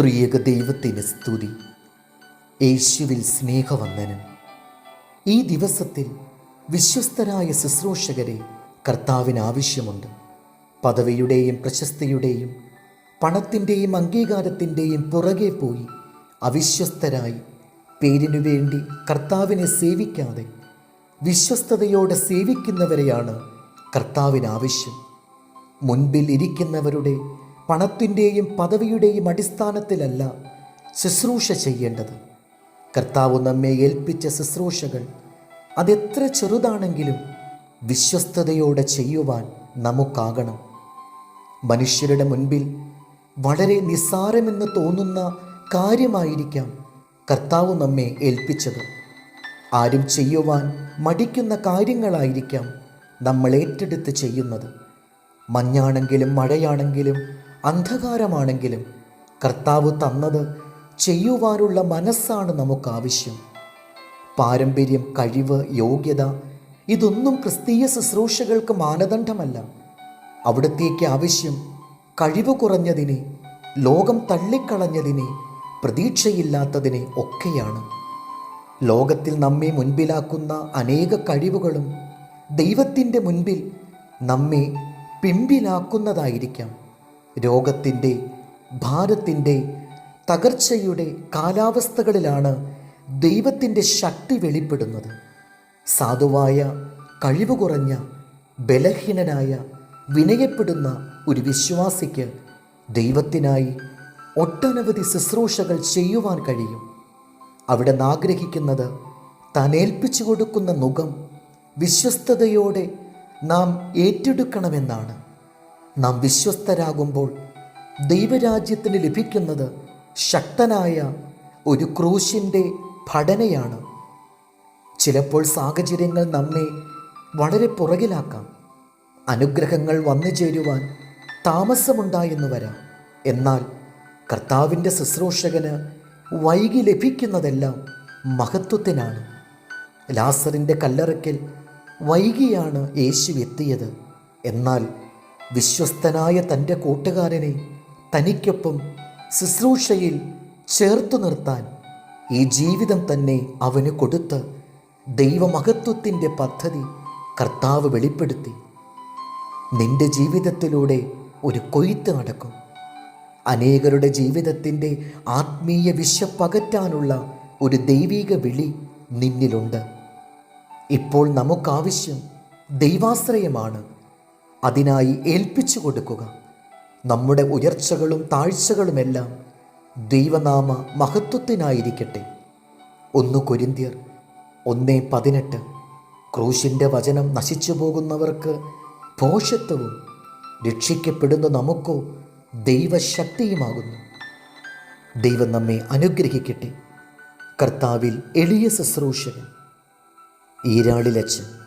ത്രിയക ദൈവത്തിന് സ്തുതി. യേശുവിൽ സ്നേഹവന്ദനം. ഈ ദിവസത്തിൽ വിശ്വസ്തരായ ശുശ്രൂഷകരെ കർത്താവിന് ആവശ്യമുണ്ട് പദവിയുടെയും പ്രശസ്തിയുടെയും പണത്തിന്റെയും അംഗീകാരത്തിന്റെയും പുറകെ പോയി അവിശ്വസ്തരായി പേരിനു വേണ്ടി കർത്താവിനെ സേവിക്കാതെ വിശ്വസ്തയോടെ സേവിക്കുന്നവരെയാണ് കർത്താവിന് ആവശ്യം മുൻപിൽ ഇരിക്കുന്നവരുടെ പണത്തിന്റെയും പദവിയുടെയും അടിസ്ഥാനത്തിലല്ല ശുശ്രൂഷ ചെയ്യേണ്ടത്. കർത്താവ് നമ്മെ ഏൽപ്പിച്ച ശുശ്രൂഷകൾ അതെത്ര ചെറുതാണെങ്കിലും വിശ്വസ്തയോടെ ചെയ്യുവാൻ നമുക്കാകണം. മനുഷ്യരുടെ മുൻപിൽ വളരെ നിസ്സാരമെന്ന് തോന്നുന്ന കാര്യമായിരിക്കാം കർത്താവ് നമ്മെ ഏൽപ്പിച്ചത്. ആരും ചെയ്യുവാൻ മടിക്കുന്ന കാര്യങ്ങളായിരിക്കാം നമ്മൾ ഏറ്റെടുത്ത് ചെയ്യുന്നത്. മഞ്ഞാണെങ്കിലും മഴയാണെങ്കിലും അന്ധകാരമാണെങ്കിലും കർത്താവ് തന്നത് ചെയ്യുവാനുള്ള മനസ്സാണ് നമുക്കാവശ്യം. പാരമ്പര്യം കഴിവ് യോഗ്യത ഇതൊന്നും ക്രിസ്തീയ ശുശ്രൂഷകൾക്ക് മാനദണ്ഡമല്ല. അവിടത്തേക്ക് ആവശ്യം കഴിവ് കുറഞ്ഞതിനെ ലോകം തള്ളിക്കളഞ്ഞതിനെ പ്രതീക്ഷയില്ലാത്തതിനെ ഒക്കെയാണ്. ലോകത്തിൽ നമ്മെ മുൻപിലാക്കുന്ന അനേക കഴിവുകളും ദൈവത്തിന്റെ മുൻപിൽ നമ്മെ പിമ്പിലാക്കുന്നതായിരിക്കാം രോഗത്തിന്റെ ഭാരത്തിന്റെ തകർച്ചയുടെ കാലാവസ്ഥകളിലാണ് ദൈവത്തിന്റെ ശക്തി വെളിപ്പെടുന്നത്. സാധുവായ കഴിവ് കുറഞ്ഞ ബലഹീനനായ വിനയപ്പെടുന്ന ഒരു വിശ്വാസിക്ക് ദൈവത്തിനായി ഒട്ടനവധി ശുശ്രൂഷകൾ ചെയ്യുവാൻ കഴിയും. അവിടെ ആഗ്രഹിക്കുന്നത് തനേൽപ്പിച്ചു കൊടുക്കുന്ന മുഖം വിശ്വസ്തയോടെ നാം ഏറ്റെടുക്കണമെന്നാണ്. നാം വിശ്വസ്തരാകുമ്പോൾ ദൈവരാജ്യത്തിന് ലഭിക്കുന്നത് ശക്തനായ ഒരു ക്രൂശിന്റെ ഭടനയാണ്. ചിലപ്പോൾ സാഹചര്യങ്ങൾ നമ്മെ വളരെ പുറകിലാക്കാം. അനുഗ്രഹങ്ങൾ വന്നു ചേരുവാൻ താമസമുണ്ടായെന്ന് വരാം. എന്നാൽ കർത്താവിന്റെ ശുശ്രൂഷകന് വൈകി ലഭിക്കുന്നതെല്ലാം മഹത്വത്തിനാണ്. ലാസറിന്റെ കല്ലറയ്ക്കൽ വൈകിയാണ് യേശു എത്തിയത്. എന്നാൽ വിശ്വസ്തനായ തന്റെ കൂട്ടുകാരനെ തനിക്കൊപ്പം ശുശ്രൂഷയിൽ ചേർത്തു നിർത്താൻ ഈ ജീവിതം തന്നെ അവന് കൊടുത്ത് ദൈവമഹത്വത്തിന്റെ പദ്ധതി കർത്താവ് വെളിപ്പെടുത്തി. നിന്റെ ജീവിതത്തിലൂടെ ഒരു കൊയ്ത്ത് നടക്കും. അനേകരുടെ ജീവിതത്തിന്റെ ആത്മീയ വിശപ്പകറ്റാനുള്ള ഒരു ദൈവീക വിളി നിന്നിലുണ്ട്. ഇപ്പോൾ നമുക്കാവശ്യം ദൈവാശ്രയമാണ്. അതിനായി ഏൽപ്പിച്ചു കൊടുക്കുക. നമ്മുടെ ഉയർച്ചകളും താഴ്ചകളുമെല്ലാം ദൈവനാമ മഹത്വത്തിനായിരിക്കട്ടെ. ഒന്ന് കൊരിന്തിയർ ഒന്ന് പതിനെട്ട്. ക്രൂശിന്റെ വചനം നശിച്ചു പോകുന്നവർക്ക് പോഷത്വവും രക്ഷിക്കപ്പെടുന്ന നമുക്കോ ദൈവശക്തിയുമാകുന്നു. ദൈവം നമ്മെ അനുഗ്രഹിക്കട്ടെ. കർത്താവിൽ എളിയ ശുശ്രൂഷകൻ. ഈരാളിലച്ചൻ